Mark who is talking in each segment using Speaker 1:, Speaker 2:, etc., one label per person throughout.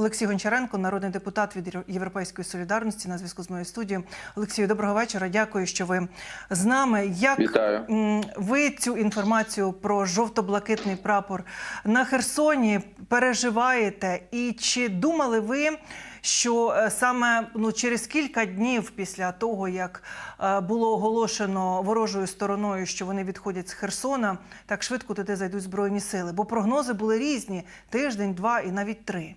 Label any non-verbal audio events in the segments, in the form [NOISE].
Speaker 1: Олексій Гончаренко, народний депутат від Європейської солідарності, на зв'язку з моєю студією. Олексію, доброго вечора. Дякую, що ви з нами. Як
Speaker 2: Вітаю.
Speaker 1: ви цю інформацію про жовто-блакитний прапор на Херсоні переживаєте? І чи думали ви? Що е, саме ну через кілька днів після того, як е, було оголошено ворожою стороною, що вони відходять з Херсона, так швидко туди зайдуть збройні сили? Бо прогнози були різні: тиждень, два і навіть три.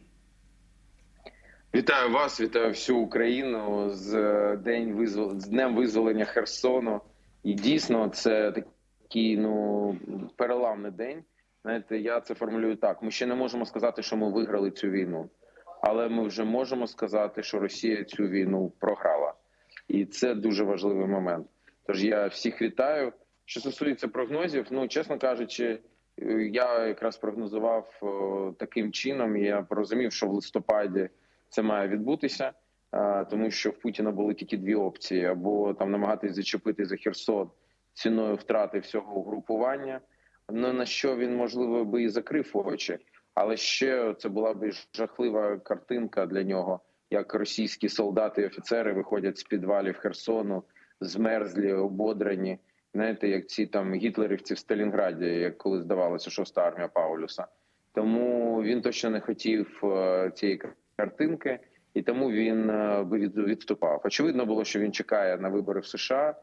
Speaker 2: Вітаю вас, вітаю всю Україну з е, день визвол... з днем визволення Херсону. І дійсно, це такий ну переламний день. Знаєте, я це формулюю так: ми ще не можемо сказати, що ми виграли цю війну, але ми вже можемо сказати, що Росія цю війну програла, і це дуже важливий момент. Тож я всіх вітаю. Що стосується прогнозів, ну чесно кажучи, е, я якраз прогнозував таким чином. Я розумів, що в листопаді це має відбутися, тому що в Путіна були тільки дві опції: або там намагатись зачепити за Херсон ціною втрати всього угрупування. Ну на що він можливо би і закрив очі, але ще це була б жахлива картинка для нього, як російські солдати і офіцери виходять з підвалів Херсону, змерзлі, ободрані. Знаєте, як ці там гітлерівці в Сталінграді, як коли здавалося, шоста армія Паулюса. Тому він точно не хотів е, цієї картинки, і тому він е, відступав. Очевидно було, що він чекає на вибори в США.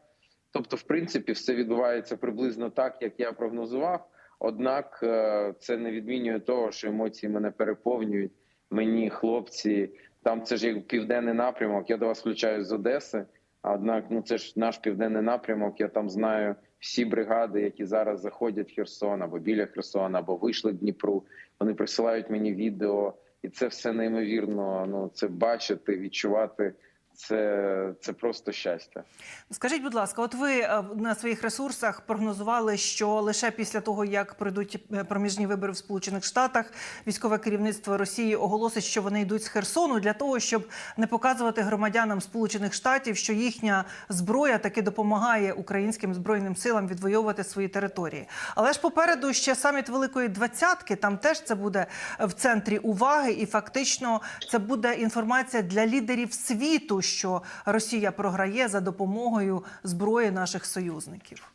Speaker 2: Тобто, в принципі, все відбувається приблизно так, як я прогнозував. Однак е, це не відмінює того, що емоції мене переповнюють. Мені хлопці, там це ж як південний напрямок. Я до вас включаю з Одеси. Однак, ну це ж наш південний напрямок. Я там знаю всі бригади, які зараз заходять в Херсон або біля Херсона, або вийшли в Дніпру. Вони присилають мені відео, і це все неймовірно. Ну це бачити, відчувати. Це, це просто щастя.
Speaker 1: Скажіть, будь ласка, от ви е, на своїх ресурсах прогнозували, що лише після того, як пройдуть е, проміжні вибори в Сполучених Штатах, військове керівництво Росії оголосить, що вони йдуть з Херсону для того, щоб не показувати громадянам Сполучених Штатів, що їхня зброя таки допомагає українським збройним силам відвоювати свої території. Але ж попереду ще саміт Великої Двадцятки. Там теж це буде в центрі уваги, і фактично це буде інформація для лідерів світу, що Росія програє за допомогою зброї наших союзників.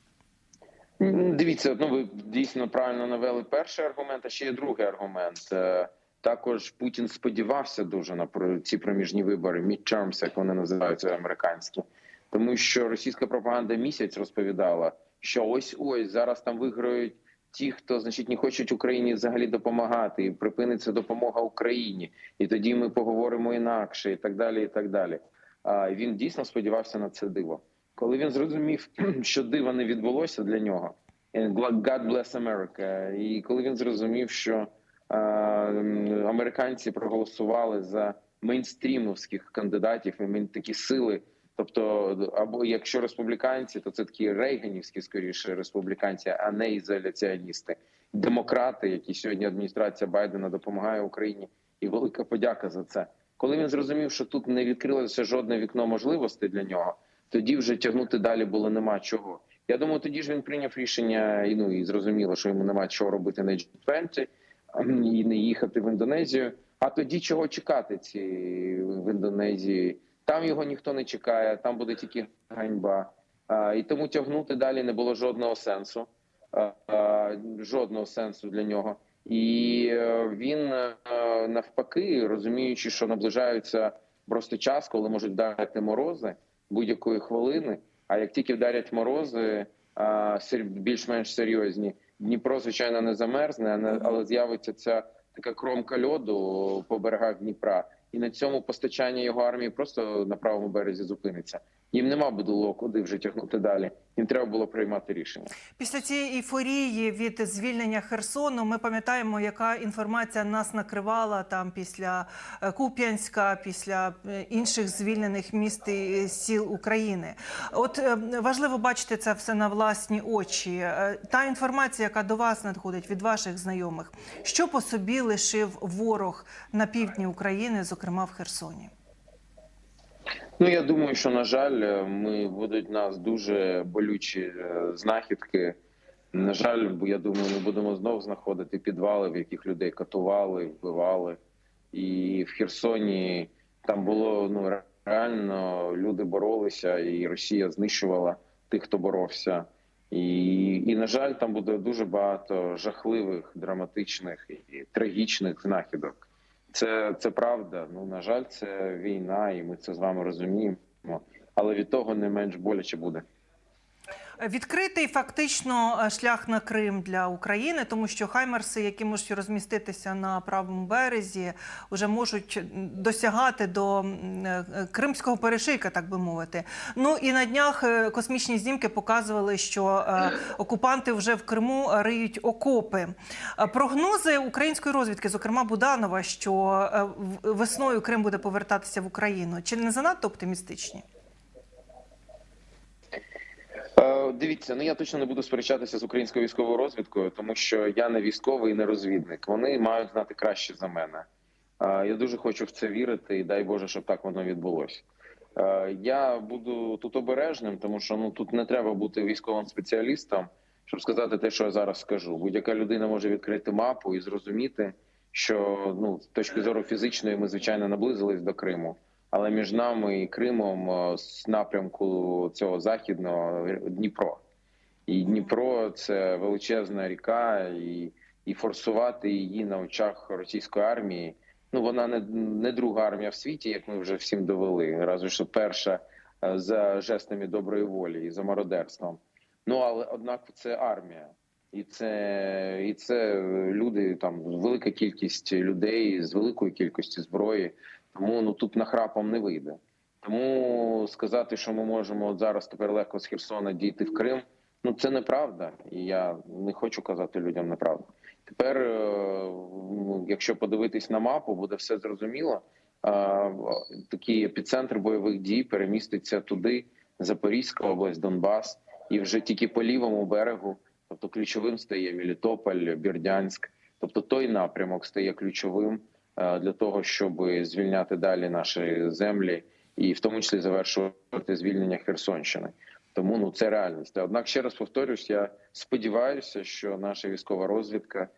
Speaker 2: Дивіться, ну ви дійсно правильно навели перший аргумент, а ще є другий аргумент. Е, Також Путін сподівався дуже на ці проміжні вибори, midterms, як вони називаються американські, тому що російська пропаганда місяць розповідала, що ось ось зараз там виграють ті, хто значить не хочуть Україні взагалі допомагати, і припиниться допомога Україні, і тоді ми поговоримо інакше, і так далі. І так далі. Він дійсно сподівався на це диво. Коли він зрозумів, [CLEARS THROAT] що диво не відбулося для нього, God bless America, і коли він зрозумів, що американці проголосували за мейнстрімовських кандидатів і такі сили. Тобто, або якщо республіканці, то це такі рейганівські скоріше республіканці, а не ізоляціоністи, демократи, які сьогодні адміністрація Байдена допомагає Україні, і велика подяка за це. Коли він зрозумів, що тут не відкрилося жодне вікно можливостей для нього, тоді вже тягнути далі було нема чого. Я думаю, тоді ж він прийняв рішення і ну і зрозуміло, що йому нема чого робити на G20 а, і не їхати в Індонезію. А тоді чого чекати ці в Індонезії? Там його ніхто не чекає, там буде тільки ганьба. А, і тому тягнути далі не було жодного сенсу, а, жодного сенсу для нього. І е, він е, навпаки, розуміючи, що наближаються просто час, коли можуть вдарити морози будь-якої хвилини. А як тільки вдарять морози, сер- більш-менш серйозні, Дніпро звичайно не замерзне, але з'явиться ця така кромка льоду по берегах Дніпра, і на цьому постачання його армії просто на правому березі зупиниться. Їм нема було куди вже тягнути далі. Їм треба було приймати рішення.
Speaker 1: Після цієї ейфорії від звільнення Херсону ми пам'ятаємо, яка інформація нас накривала там після е, Куп'янська, після е, інших звільнених міст і сіл України. От е, важливо бачити це все на власні очі. Та інформація, яка до вас надходить від ваших знайомих, що по собі лишив ворог на півдні України, зокрема в Херсоні.
Speaker 2: Ну я думаю, що на жаль, е, ми будуть нас дуже болючі е, знахідки. На жаль, бо я думаю, ми будемо знову знаходити підвали, в яких людей катували, вбивали. і в Херсоні там було ну реально люди боролися, і Росія знищувала тих, хто боровся. І, і на жаль, там буде дуже багато жахливих, драматичних і трагічних знахідок. Це, це правда. Ну на жаль, це війна, і ми це з вами розуміємо. Але від того не менш боляче буде.
Speaker 1: Відкритий фактично е, шлях на Крим для України, тому що хаймерси, які можуть розміститися на правому березі, вже можуть досягати до е, кримського перешийка, так би мовити. Ну і на днях е, космічні знімки показували, що окупанти вже в Криму риють окопи. Прогнози української розвідки, зокрема Буданова, що весною Крим буде повертатися в Україну, чи не занадто оптимістичні?
Speaker 2: Е, Дивіться, ну я точно не буду сперечатися з українською військовою розвідкою, тому що я не військовий і не розвідник. Вони мають знати краще за мене. Е, Я дуже хочу в це вірити, і дай Боже, щоб так воно відбулося. Е, Я буду тут обережним, тому що ну тут не треба бути військовим спеціалістом, щоб сказати те, що я зараз скажу. Будь-яка людина може відкрити мапу і зрозуміти, що ну з точки зору фізичної ми звичайно наблизились до Криму. Але між нами і Кримом е, з напрямку цього західного е, Дніпро. І Дніпро це величезна ріка, і, і форсувати її на очах російської армії. Ну вона не, не друга армія в світі, як ми вже всім довели. Разве що перша е, за жестами доброї волі і за мародерством. Ну але однак це армія, і це, і це люди там велика кількість людей з великою кількістю зброї. Тому ну тут нахрапом не вийде. Тому сказати, що ми можемо от зараз тепер легко з Херсона дійти в Крим. Ну це неправда, і я не хочу казати людям неправду. Тепер, е, ну, якщо подивитись на мапу, буде все зрозуміло. Е, Такий епіцентр бойових дій переміститься туди, Запорізька область, Донбас, і вже тільки по лівому берегу, тобто ключовим стає Мелітополь, Бердянськ. Тобто той напрямок стає ключовим для того, щоб звільняти далі наші землі, і в тому числі завершувати звільнення Херсонщини. Тому ну це реальність. Однак ще раз повторюсь, я сподіваюся, що наша військова розвідка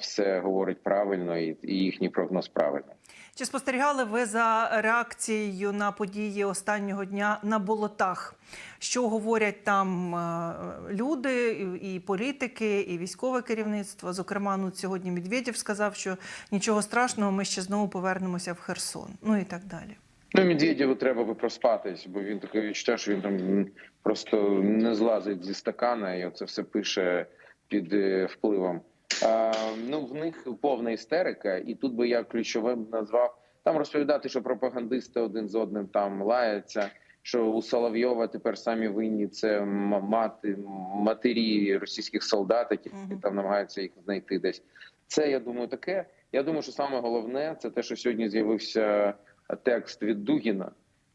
Speaker 2: все говорить правильно, і, їхній прогноз правильний.
Speaker 1: Чи спостерігали ви за реакцією на події останнього дня на болотах? Що говорять там е, люди, і і політики, і військове керівництво? Зокрема, ну сьогодні Медведєв сказав, що нічого страшного, ми ще знову повернемося в Херсон. Ну і так далі.
Speaker 2: Ну, Медведєву треба би проспатись, бо він таке відчуття, що він там просто не злазить зі стакана і оце все пише під е, впливом. А, ну, в них повна істерика, і тут би я ключовим назвав там розповідати, що пропагандисти один з одним там лаяться. Що у Соловйова тепер самі винні це мати матері російських солдат, які
Speaker 1: Мгм.
Speaker 2: там намагаються їх знайти десь. Це я думаю, таке. Я думаю, що саме головне це те, що сьогодні з'явився текст від Дугіна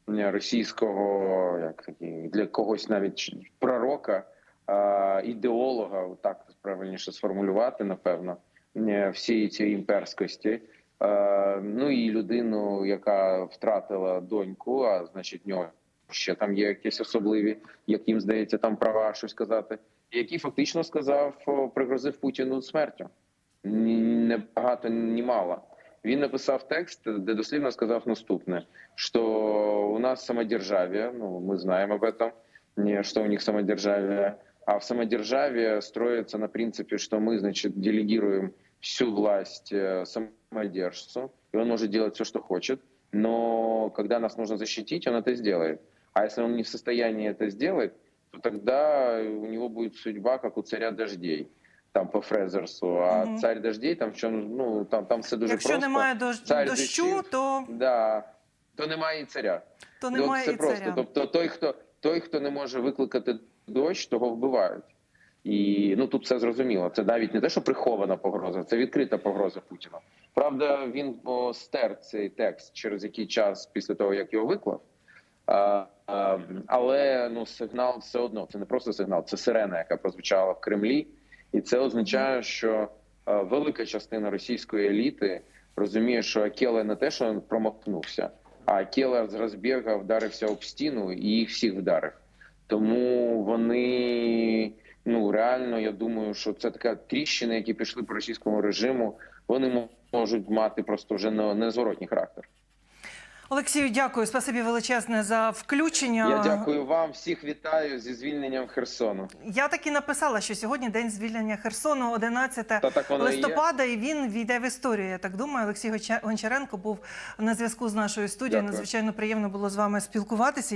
Speaker 2: е, російського, як такий, для когось навіть пророка, е, ідеолога, так правильніше сформулювати, напевно, е, всієї цієї імперськості. Е, Ну і людину, яка втратила доньку, а значить, в нього ще там є якісь особливі, яким здається там права щось казати, який фактично сказав, пригрозив Путіну смертю. Не багато, ні мало. Він написав текст, де дослівно сказав наступне: що у нас самодержавие, ну мы знаем об этом, что у них самодержавие, а в самодержавие строится на принципе, что мы, значит, делегируем всю власть э, самодержцу, и он может делать все, что хочет, но когда нас нужно защитить, он это сделает. А если он не в состоянии это сделать, то тогда у него будет судьба, как у царя дождей. Там по Фрезерсу, а
Speaker 1: Мгм.
Speaker 2: царь дождей, там що ну там, там все дуже
Speaker 1: Якщо
Speaker 2: просто.
Speaker 1: немає дощ...
Speaker 2: Цар
Speaker 1: дощу,
Speaker 2: дощів.
Speaker 1: то,
Speaker 2: Да. То немає і царя.
Speaker 1: то
Speaker 2: Ну,
Speaker 1: немає
Speaker 2: це
Speaker 1: і
Speaker 2: просто.
Speaker 1: царя.
Speaker 2: Тобто, той, хто той, хто не може викликати дощ, того вбивають. І ну тут все зрозуміло. Це навіть не те, що прихована погроза, це відкрита погроза Путіна. Правда, він стер цей текст через який час після того, як його виклав. А, а, але ну сигнал все одно це не просто сигнал, це сирена, яка прозвучала в Кремлі, і це означає, що а, велика частина російської еліти розуміє, що Акела не те, що промахнувся, а тіла з розбіга вдарився об стіну і їх всіх вдарив. Тому вони ну реально, я думаю, що це така тріщина, які пішли по російському режиму. Вони можуть мати просто вже не- незворотній характер.
Speaker 1: Олексію, дякую. Спасибі величезне за включення.
Speaker 2: Я дякую вам, всіх вітаю зі звільненням Херсону.
Speaker 1: Я так і написала, що сьогодні день звільнення Херсону, 11
Speaker 2: Та листопада, і
Speaker 1: і він війде в історію. Я так думаю. Олексій Гонча- Гончаренко був на зв'язку з нашою студією.
Speaker 2: Дякую.
Speaker 1: Надзвичайно приємно було з вами спілкуватися.